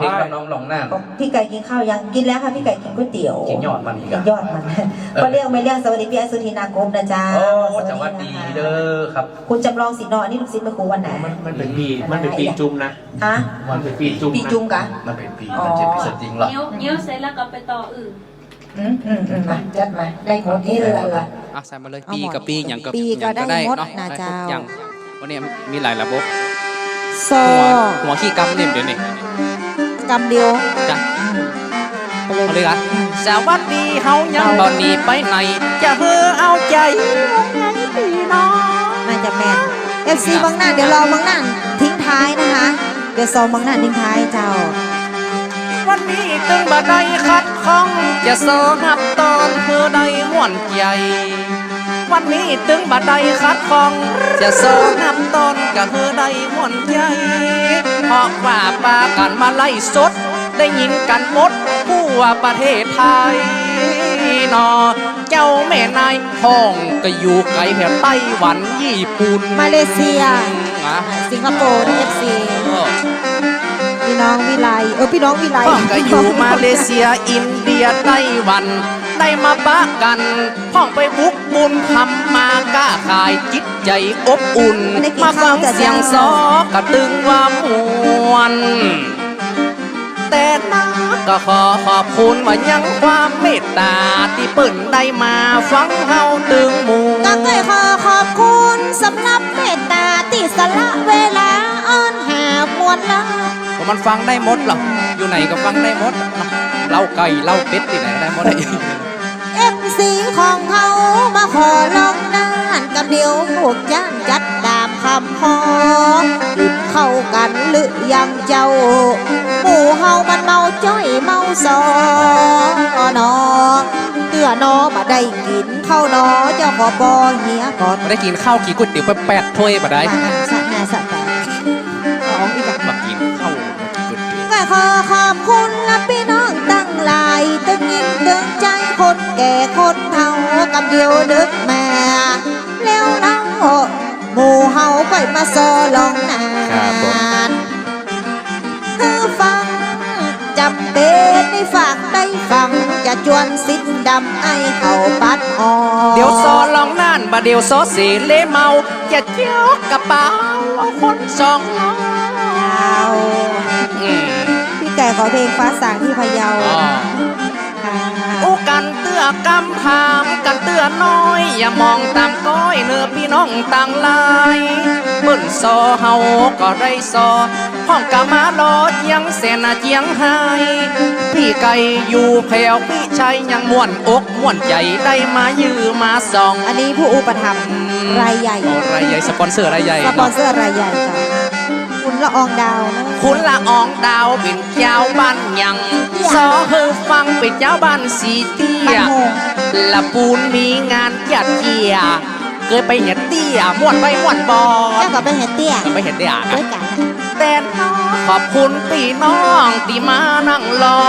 เพลงกับน้องลองหน้าบอกพี่ไก่กินข้าวยังกินแล้วค่ะพี่ไก่กินก๋วยเตี๋ยวกินยอดมันอีกกิอะนยอดมันก็เรียกไม่เรียกสวัสดีพี่ไอสุธีนากรมนะจ๊ะโอ้สวัสดีเด้อครับ คุณจำลองสีนอนนี่ลูกศิษย์ไปครูวันไหนมันมันเป็นปีมันเป็นปีจุ่มนะฮะมันเป็นปีจุ่มปีนะจุงกะมันเป็นปีอ๋อมันจะเป็นสจริงหรอเงี้ยวเงี้ยวเสร็จแล้วก็ไปต่ออื่นอืมอืมอืมมาจัดมาได้หมดนี่เลยล่ะอะใส่มาเลยเอาปีหมดกับปีอย่างกับปีก็อย่างได้หมดเนาะนะได้เจ้าทุกอย่างวันนี้มีหลายระบบโซหัวหัวขี้กำเนี่ยเดี๋ยวนี้ กำเดียวจ้ะไปเลยเอาเลยกันสวัสดีเฮายังตอนนี้ไปไหนจะเฮอเอาใจปีน้องน่าจะแมนเอฟซีบางหน้าเดี๋ยวรอบางหน้าทิ้งท้ายนะคะ เดี๋ยวซองบางหน้าทิ้งท้ายเจ้า วันนี้ตึงบ่ได้คัดข้อง จะโซหับตอนเธอได้ม่วนใจ วันนี้ตึงบ่ได้คัดข้องจะโซหับตอนก็เธอได้ม่วนใจเพราะว่าปากันมาไล่สด ได้ยินกันหมดทั่วประเทศไทยนอเจ้าแม่นายห้องก็อยู่ไกลแถบไต้หวันญี่ปุ่นมาเลเซียอะสิงคโปร์นี่เอฟซีเออพี่น้องวิไลเออพี่น้องวิไลพ่องก็อยู่มาเลเซียอินเดียไต้หวัน ได้มาปะกันพ่องไปบุกบุญทำมาก้าขายจิตใจอบอุ่น มาฟังเสียงซอกระตึงว่ามวน แต่นาก็ขอขอบคุณว่ายังความเมตตาที่เปิ่นได้มาฟังเฮาตึงหมู่ก็เคยขอขอบคุณสำหรับเมตตาที่สละเวลาอ้อนหามวลละว่ามันฟังได้หมดหรออยู่ไหนก็ฟังได้หมดเล่าไก่เล่าเป็ดที่ไหนก็ได้หมดเอฟ ซีของเขามาขอลองนานกับเดียวพวกจ้านจัดตามคำขอกินเข้ากันหรือยังเจ้าหมู่เฮามันเมาจ้อยเมาซอนอเตือนอมาได้กินข้าวนอเจ้าขอปอเหียก่อนไม่ได้กินข้าวกี่ก๋วยเตี๋ยวไปแปดถ้วยมาได้มาอันสะนาสะแต่ของอีกอะมากินข้าวก๋วยเตี๋ยวก็ขอ ก่คนเฒ่ากับเดียวดึกแม่แล้วเราหมู่เฮาไปมาซอลองนานคือฟังจำเป็นได้ฝากได้ฟังจะจวนสิ้นดำไอเขาปัดออกเดี๋ยวซอลองน่านบาเดี๋ยวซอเสเลเมาจะเจ้ากระเป๋าเอาคนสองล้อดาวอืมพี่ไก่ขอเพลงฟ้าสางที่พะเยาอ๋อค่ะอู้ กันเตื้อกำถามกันเตื้อน้อย อย่ามองตามก้อยเนื้อพี่น้องต่างหลายเบิ่นซอเฮาก็ได้ซอห้องกะมาลอเจียงเสนาเจียงไฮพี่ไก่อยู่แผ่วพี่ชัยยังม่วนอกม่วนใจได้มายือมาส่อง อันนี้ผู้อุปถัมภ์รายใหญ่โอ้รายใหญ่สปอนเซอร์รายใหญ่สปอนเซอร์รายใหญ่จ้ะคุณ ละอองดาวนะคุณละอองดาวเป็นเจ้าบ้านยังซอเฮอฟังเป็นเจ้าบ้านสีเตี้บ้านยโฮงละปูนมีงานจัดเกียเคยไปเห็นเตี้ยม่วนไปม่วนบอเจ้ากับเป็นเฮดเตี้ยไปเห็นเตี้ยด้นะวยกันแต่น้องขอบคุณพี่น้องที่มานั่งรอ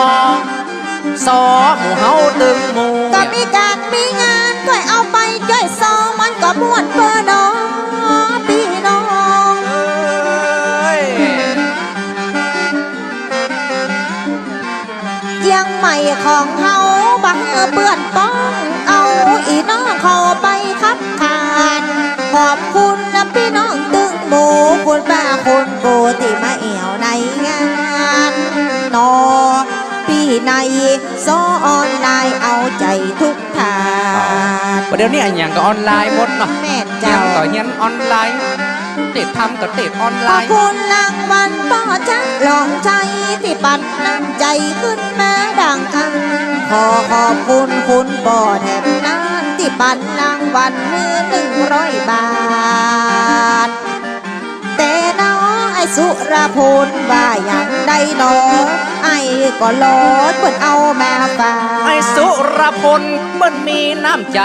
ซอหมู่เฮาตึงหมู่ก็มีการมีงานก็เอาไปจ่อยซองมันก็ม่วนเพื่อน้อง ของเฮาบังเปื้อนป้องเอาอีน้องเข้าไปคับคานขอบคุณนะพี่น้องตึงหมูคุณป้าคุณปูที่มาเอี่ยวในงานนอพี่ในซอออนไลน์เอาใจทุกทานประเดี๋ยวนี้อันอย่างก็ออนไลน์หมดเนาะแม่ยัเจ้างก็เฮียนออนไลน์ ติดทำก็ติดออนไลขอบน์ คุณรางวัลป้อจักลองใจที่ปัดน้ำใจขึ้นมาดังอันขอขอบคุณคุณป่อแถบนั้นที่ปันรางวัลมือหนึ่งร้อยบาท แต่น้อไอ้สุรพลว่าอย่างใดหนอไอ้ก็โลดเปิดเอามาฝาก ไอ้สุรพลมันมีน้ำใจ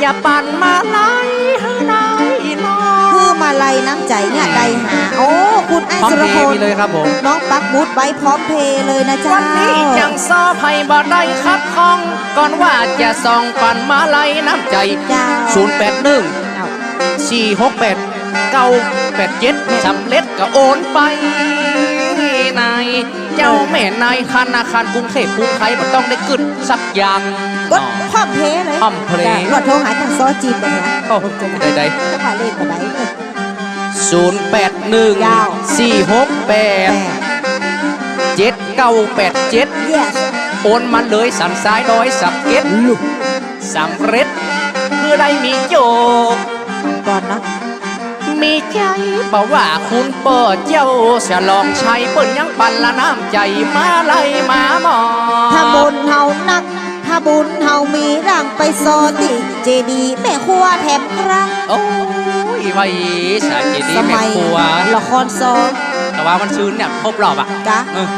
อย่าปั่นมาไล่ให้ ลัยน้ำใจเนี่ยใดหา โอ้ คุณไอ้พร้อมสุรเพพย์ลมีเลยครับผม น้องปักบุดไว้พร้อมเพย์เลยนะเจ้าวันนี้ยังซอให้บ่ได้คัดข้อง ก่อนว่าจะส่องปั่นมาไล่น้ำใจ เจ้า081 เอา468 987สำเร็จก็โอนไปนายเจ้าแม่นายธนาคารกรุงเทพกรุงไทยมันต้องได้กึดสักอย่าง กดพร้อมเพลย์เลยพร้อมเพลย์ จ้ะรถโทรหาทางซอจีบแบบนี้โอ้ได้ได้จะมาเลขกันไหน ศูนย์แปดหนึ่งยาวสี่หกแปแปดดเจ็ดเก้าแปดเจ็ด yes โอนมาเลยสันซ้ายดอยสับเก็ตสำเร็จเพื่อได้มีโยกก่อนเนาะมีใจบอกว่าคุณเปิดเจ้าจะลองใช้เปิ้นยังปันละน้ำใจมาไล่มาหมอถ้าบุญเฮานัก ถ้าบุญเฮามีร่างไปซอติ เจดีย์แม่ครัวแถมครั้งโอ้ย ไว้สายเจดีสย์แม่มัยครัวละครซอแต่ว่ามันซื้อเนี่ยครบรอบอะจ้ะเออ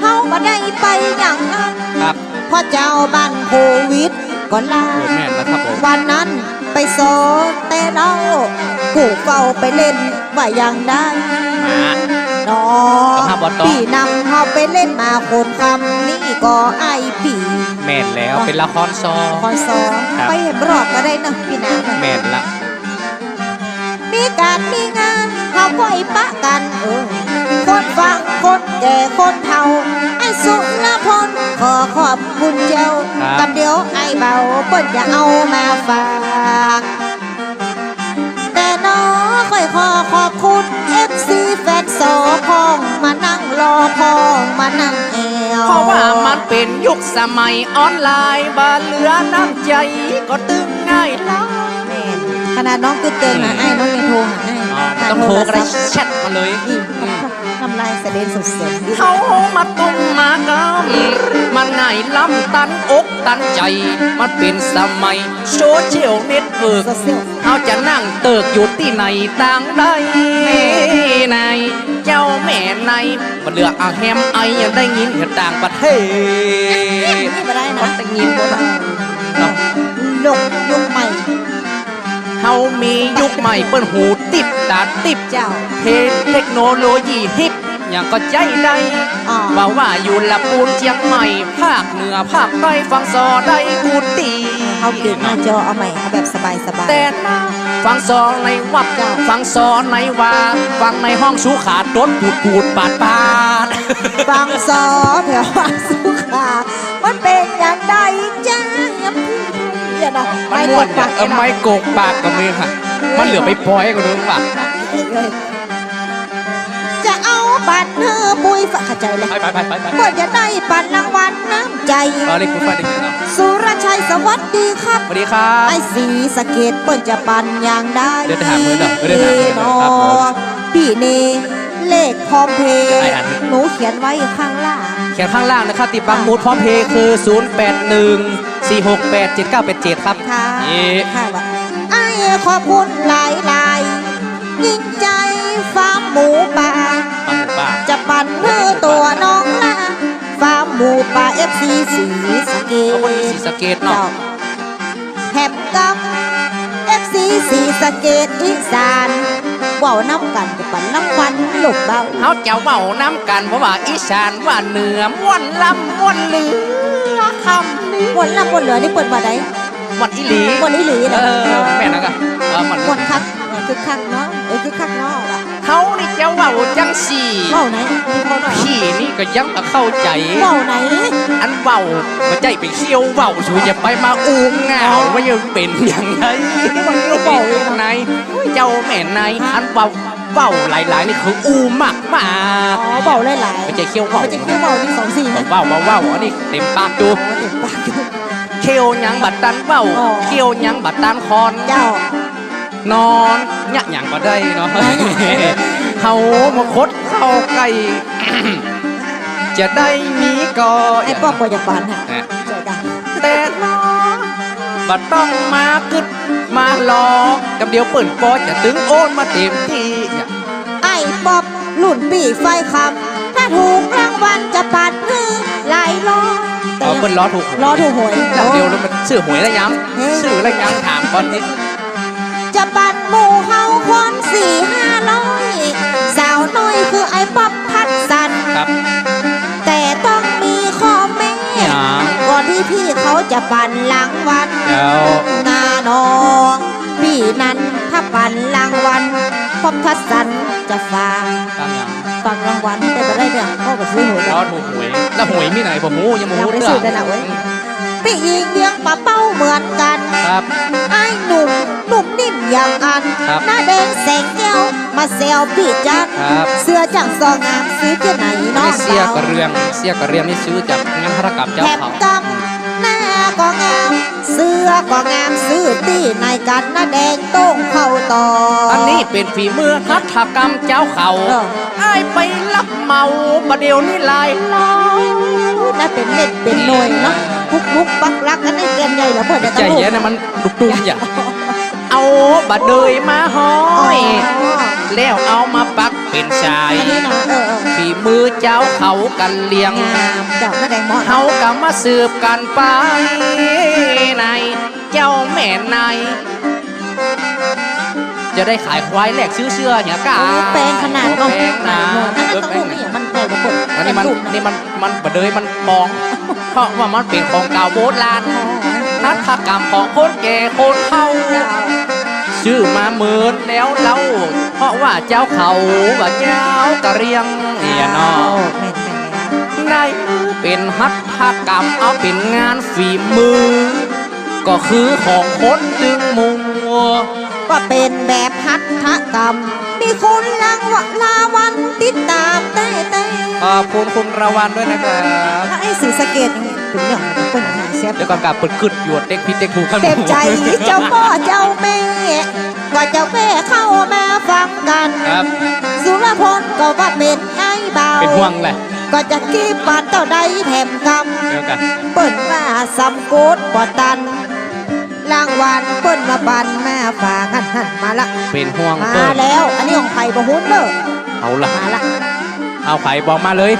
เฮามาได้ไปอย่างนั้นครับเพราะเจ้าบ้านโควิดก็ลาโอ้แม่นแล้วครับผม วันนั้นไปโซแต่เรากูเฝ้าไปเล่นว่ายังได้มา นอกับภาพบอลต่อพี่นำเขาไปเล่นมาคนคำนี่ก็ไอปีแม่นแล้วเป็นละครซอคอนซอครับ ไปเห็นรอดก็ได้นะพี่นางแม่นละ มีการมีงานเขาก็ไอปะกันเออคนฟังคนแก่คนเฒ่าไอ้สุรพลขอขอบคุณเจ้ากับเดี๋ยวไอ้เบาเปิ้นจะเอามาฝาก แต่น้อค่อยขอขอบคุณ FC แฟนสอพองมานั่งรอพองมานั่งแอว เพราะว่ามันเป็นยุคสมัยออนไลน์บาเหลือน้ำใจก็ตึงง่ายแล้วแม่น ขนาดน้องคือเตือนหาไอ้น้องยังโทรหาไอ้ต้องโทรก็ได้แชทมาเลยนี่ทำลายเสด็จสุดๆเขามาตุ้มมากำมันง่ายล้ำตันอกตันใจ มันเป็นสมัยโซเชียลเน็ตเวิร์กโซเชียลเขาจะนั่งเติกอยู่ที่ไหนต่างใดในเจ้าแม่ในมันเหลืออาแฮมไอยังได้ยินกันต่างประเทศนี่มาได้มันะนได้ยินหมดอะเนาะลกยุคใหม่ เฮามียุคใหม่เปิ้นหูติบตาติบเจ้าเทเทคโนโลยีฮิปอย่างก็ใจได้อ๋อว่าว่าอยู่ละปูนเชียงใหม่ ภาคเหนือภาคใต้ฟังซอได้กูตีเขาเก่งหน้าจอเอาใหม่เอาแบบสบายสบายแต่นะฟังซอในวัดฟังซอในวาฟังในห้องสูขาดดดปูดปูดปาดปาดฟังซอแถวว่าสุขามันเป็นอย่างใดจ้าอย่าพูด อย่านะมันม่วนเนี่ยเออไม่โกกปากกับมือค่ะ มันเหลือไปปล่อยก็ดูป่ะจะเอาบัตรเนื้อปุยฝากเข้าใจเลยไปไปไปไปไปเพื่อจะได้ปันรางวัลน้ำใจเราเรียกคุณฟ้าได้ยินเนาะสุรชัยสวัสดีครับ สวัสดีครับไอ้สีสะเกตเปิ้นจะปันอย่างได้เดี๋ยวจะหามื้อเนอะเดี๋ยวจะหามื้อเนอะครับผม พี่เน เลขพร้อมเพย์ไอ้อันนี้หนูเขียนไว้ข้างล่าง เขียนข้างล่างนะครับติดบังมูดพร้อมเพย์คือ 0 8 1 4 6 8 7 9 8 7 ครับค่ะเอ๊ะค่ะว่าไอ้ขอบคุณหลายหลายๆยิ่งใจฟาร์มหมูป่ามาหมูป่าจะปั่นเพื่อตัวน้องละฟาร์มหมูป่าเอฟซีสีสะเกเอาคนสีตสะเกตเนาะแถมกับเอฟซีสีสะเกตอีสาน เว่าน้ำกันจะปั่นน้ำวันหลบเบาเขาจะเว้าน้ำกันเพราะว่าอีสานว่าเหนือม่วนลำม่วนเหลือคำนี้วนน้ำวนเหลือนี่เปิดมาได้ม่วนอีหลีวนอีหลีเอนะอแม่นะกันเออมันวนคักเออคือคักเนาะเออคือคักเนาะว่ะ เขานี่จะเว้าจังสี่เว้าไหนพี่เขาหน่อยพี่นี่ก็ยังมาเข้าใจ เว้าไหน อันเว้ามาใจไปเที่ยวเว้าชูอย่าไปมาอูงเหงาว่ายังเป็นอย่างไรมันก็บอกอย่างไรเจ้าแม่นายอันเว้าเว้าหลายๆนี่คืออูมากมากอ๋อเว้าหลายๆไม่ใช่เขี้ยวเว้าไม่ใช่เขี้ยวเว้านี่สองสี่นะเว้าเว้าเว้าอันนี้เต็มปากดูโอ้เด็กปากอยู่เขี้ยวหยังบัดตันเว้าอ๋อเขี้ยวหยังบัดตันคอนเจ้า นอนหยักหยังก็ได้เนาะเฮามาคดเข้าใกล้จะได้มีก่อไอ้ป้อมปอยาปานฮะนะเจอกันแต่น้องบัดต้องมากึดมาหลอกกับเดียวเปิ่นปอจะตึงโอนมาเต็มที่เนี่ยไอ้ป๊อบรุ่นปีไฟคำถ้าถูกรางวัลจะปัดมือหลายล้อแต่เอายังเปิ่นล้อถูกล้อถูกหวยแล้วเดียวแล้วมันซื้อหวยแล้วย้เฮ้ยำซื้อแล้วย้ำถามก่อนนิด จะปัดหมู่เฮาคนสี่ห้าร้อยสาวน้อยคือไอ้ป๊อบพัดสัน ครับ แต่ต้องมีข้อแม้หยัง ก่อนที่พี่เขาจะปั่นรางวัลเดี๋ยวนาน้องพี่นั้นถ้าปั่นรางวัลพบทัศนจะฟังตามหยังฝากรางวัลแต่ไม่ได้เรื่องพ่อก็ซื้อหวยรอถูกหวยแล้วหวยมีไหนผมหูยังมูยังไม่ได้เรื่ซื้อแต่หนักเว้ย พี่ยิงเลี้ยงปลาเป้าเหมือนกันครับไอ้หนุ่มหนุ่มนิ่มอย่างอัน ครับหน้าแดงแสงแก้วมาเซลพี่จักครับ เสื้อจากซองงามซื้อที่ไหนอันเนาะนี้เสียกระเรียงเสียกระเรียงนี่ซื้อจากงานธารกรรมเจ้าแถมเขากำหน้าก็งาม เสื้อก็งามซื้อที่ไหนกันหน้าแดงโต้งเข้าต่ออั อันนี้เป็นฝีมือหัตถกรรมเจ้าเขาเออ ไอ้ายไปรับเมาประเดี๋ยวนี้หลายล้อน่าเป็นเม็ดเป็นหน่วยเนาะ พุกลุกปักรักกันให้เกมใหญ่แล้วเพื่อนจะใจต้องเย็นนะมันดุกดุมอย่าเอาบะเดยมาห้ออ๋อยแล้วเอามาปักเป็นชายอันนี้นะเออเออฝีมือเจ้าเขากันเลี้ยงงามดอกหน้าแดงมอดเฮาก็มาสืบกันไปในเจ้าแม่นาย จะได้ขายควายแหลกซื้อเชื่อเนี่ยกาโอ้แปลงขนาดโอ้เนาะแปลงนะอันนั้นเออต้องแปลดูงนี่นะมันใหญ่กว่าคนอันนี้มันอันนี่มันมันบะเดยมันปอง เพราะว่ามันเป็นของเก่าโบราณนักกรรมของคนแก่คนเฒ่าชื่อมาเมินแล้วเล่าเพราะว่าเจ้าเขาว่าเจ้ากะเรียงเอียนอแม่นแม่นได้เป็นหัตถกรรมเอาเป็นงานฝีมือ ก็คือของคนดึงมุ งก็เป็นแบบหัตถกรรม มีคุณรางวัลลาวันติดตามเต้เต้ขอบคุณคุณระวันด้วยนะครับถ้าไอ้สีสะเกตยังเป็นเรื่องของคนหาเสียบเดี๋ยวก่อนกลับเปิดขึ้นหยวดเด็กพิดเด็กถูกกันเต็มใจเจ้าพ่อเจ้าแม่ว่าเจ้าแม่เข้ามาฟังกันครับสุรพลก็ว่าเป็นไอ้เบาเป็นห่วงแหละก็จะกีบปานเจ้าใดแถมกเดี๋ยวกันำเปิ้นว่าสำกูดบ่ตัน รางวัลเปิ้นมาบันมาฝากหันหันมาละ เป็นห่วงมาเปิ้ลแล้ว อันนี้ของไผ่บ่หุ้นเด้อเอาละมาละ เอาไข่บอกมาเลย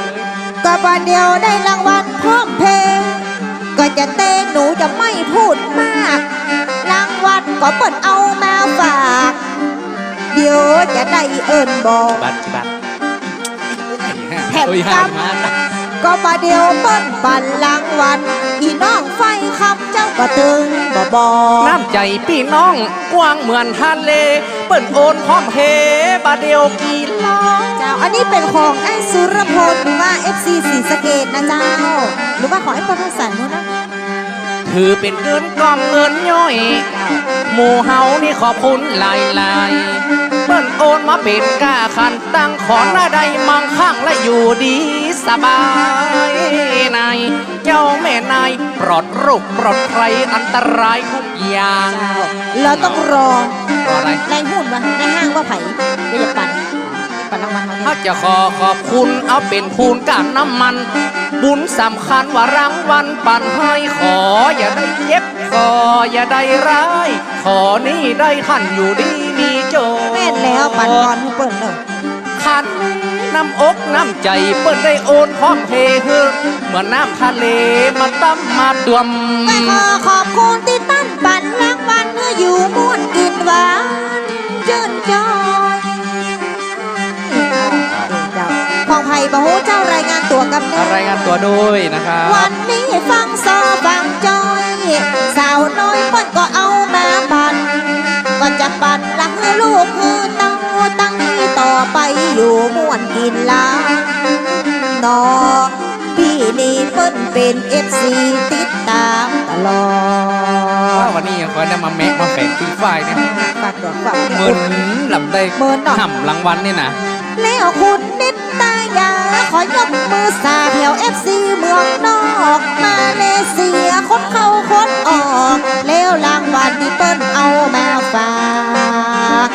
ก็บันเดียวได้รางวัลพร้อมเพลงก็จะเต้นหนูจะไม่พูดมาก รางวัลก็เปิดเอามาฝาก เดี๋ยวจะได้เอิญบอกบัตรบัตรแถมโอ้ยกำห้ามมานะ ก็มาเดียวเปิ้นปันรางวัลอีน้องไฟคำเจ้าก็ตึงบ่บอน้ำใจพี่น้องกว้างเหมือนทะเล เปิ้นโอนพร้อมเฮบาเดียวกี่ล้อเจ้าอันนี้เป็นของไอ้สุรพลหรือว่า FC สีสะเกตนะเจ้า หรือว่าของไอ้ปรสันนู้นนะ ถือเป็นเงินกองเงินย่อยหมู่เฮานี่ขอบคุณหลายลายๆเปิ้นโอนมาเป็นกล้าคันตั้งขอนหน้าใดมังข้างและอยู่ดีสบายนายเจ้าแม่นายปลอดโรคปลอดภัยอันตรายทุกอย่างเจ้าเราต้องรอรออะไรในหุ้นวะในห้างว่าไผ่จะจะปั่นปั่นรางวัล เขาเนี่ยถ้าจะขอขอบคุณเอาเป็นพูนการน้ำมัน บุญสำคัญว่ารางวัลปันให้ขออย่าได้เจ็บขออย่าได้ร้าย ขอนี่ได้ท่านอยู่ดีมีโจแม่นแล้วปั่นก่อนเปิ้นเลยขันน้ำอกน้ำใจเปิ้นได้โอนพร้อมเพเฮือเหมือนน้ำทะเลมาตั้มมาดวมก็ขอขอบคุณที่ตั้นปั่นรางวัลเมื่ออยู่ม่วนกินหวาน บะฮูเจ้ารายงานตัวกับแน่รายงานตัวด้วยนะครับวันนี้ฟังซอฟังจอยสาวน้อยเปิ้นก็เอามาปั่นก็จะปั่นรักให้ลูกคือเต้าตั้งนี้ต่อไปอยู่ม่วนกินล้านนอพี่นี่เปิ้นเป็นเอฟซีติดตามตลอดวันนี้ยังคอยได้มาแมะมาแฝงคุยไฟล์เนี่ยฝากดอกฝากเหมือนลำได้เหมือนเนาะห่ำรางวัลนี่นะแล้วคุณนิดตายา ขอยกมือสาแถวเอฟซีเมืองนอก มาเลเซียคนเข้าคนออก แล้วรางวัลที่เปิ้นเอามาฝาก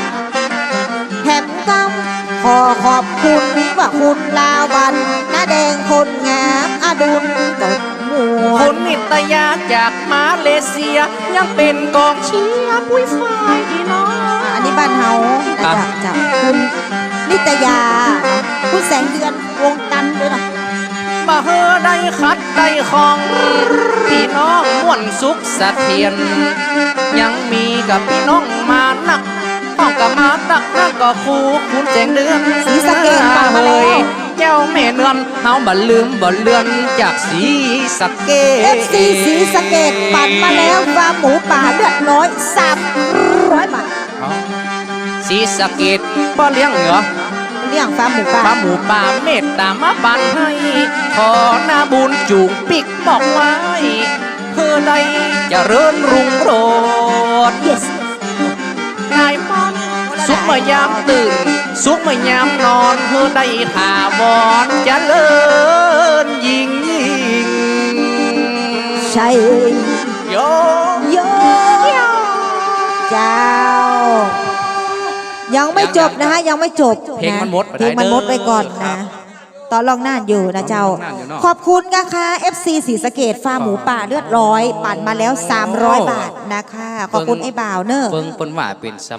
แถมกำขอขอบคุณว่าคุณลาวันหน้าแดงคนงามอดุลกดหมวคนนิตยาจากมาเลเซีย ยังเป็นกองเชียร์ปุ้ยฝ้ายอีน้องอันนี้บ้านเฮาจาบกจากคุณนิตยา คุณแสงเดือน มาเฮอได้คัดได้ของพี่น้องม่วนสุขสะเทียน ยังมีกับพี่น้องมานักห้องกับมาตักนักก็ครูคุณแจงเดือนศรีสะเกษมาแล้วเฮ้ยเจ้าแม่เนือนเฮาบ่ลืมบ่เลือนจากสีสะเกษเอฟซีสีสะเกตปัดมาแล้วฟาร์มหมูป่าเลือดน้อยสามร้อยบาทสีสะเกตบ่เลี้ยงเหรอล เลี้ยงฟาร์มหมูป่าป้าหมูป่าเมตตามาบันให้ ขอหน้าบุญจูงปิกบอกไว้เพื่อใดเจะเริญรุ่งโรจน์ yes นายมันสุขเมื่อยามตื่น สุขเมื่อยามนอนเพื่อได้ถาวรเจะเลิญยิ่งยิ่ง ใช่ ไม่จบนะฮะยังไม่จบเพลงมันหมดไปเพลงมันหมดไปก่อนครันะบตอนลองน่านอยู่นะเจ้าตอนลองน่านอยู่เนอะขอบคุณนะคะ FC สีสะเกตฟาร์มหมูป่าเลือดร้อย ปั่นมาแล้ว 300 บาทนะคะ ขอบคุณไอ้บ่าวเนอะเบิ่งเปิ้นว่าเป็นส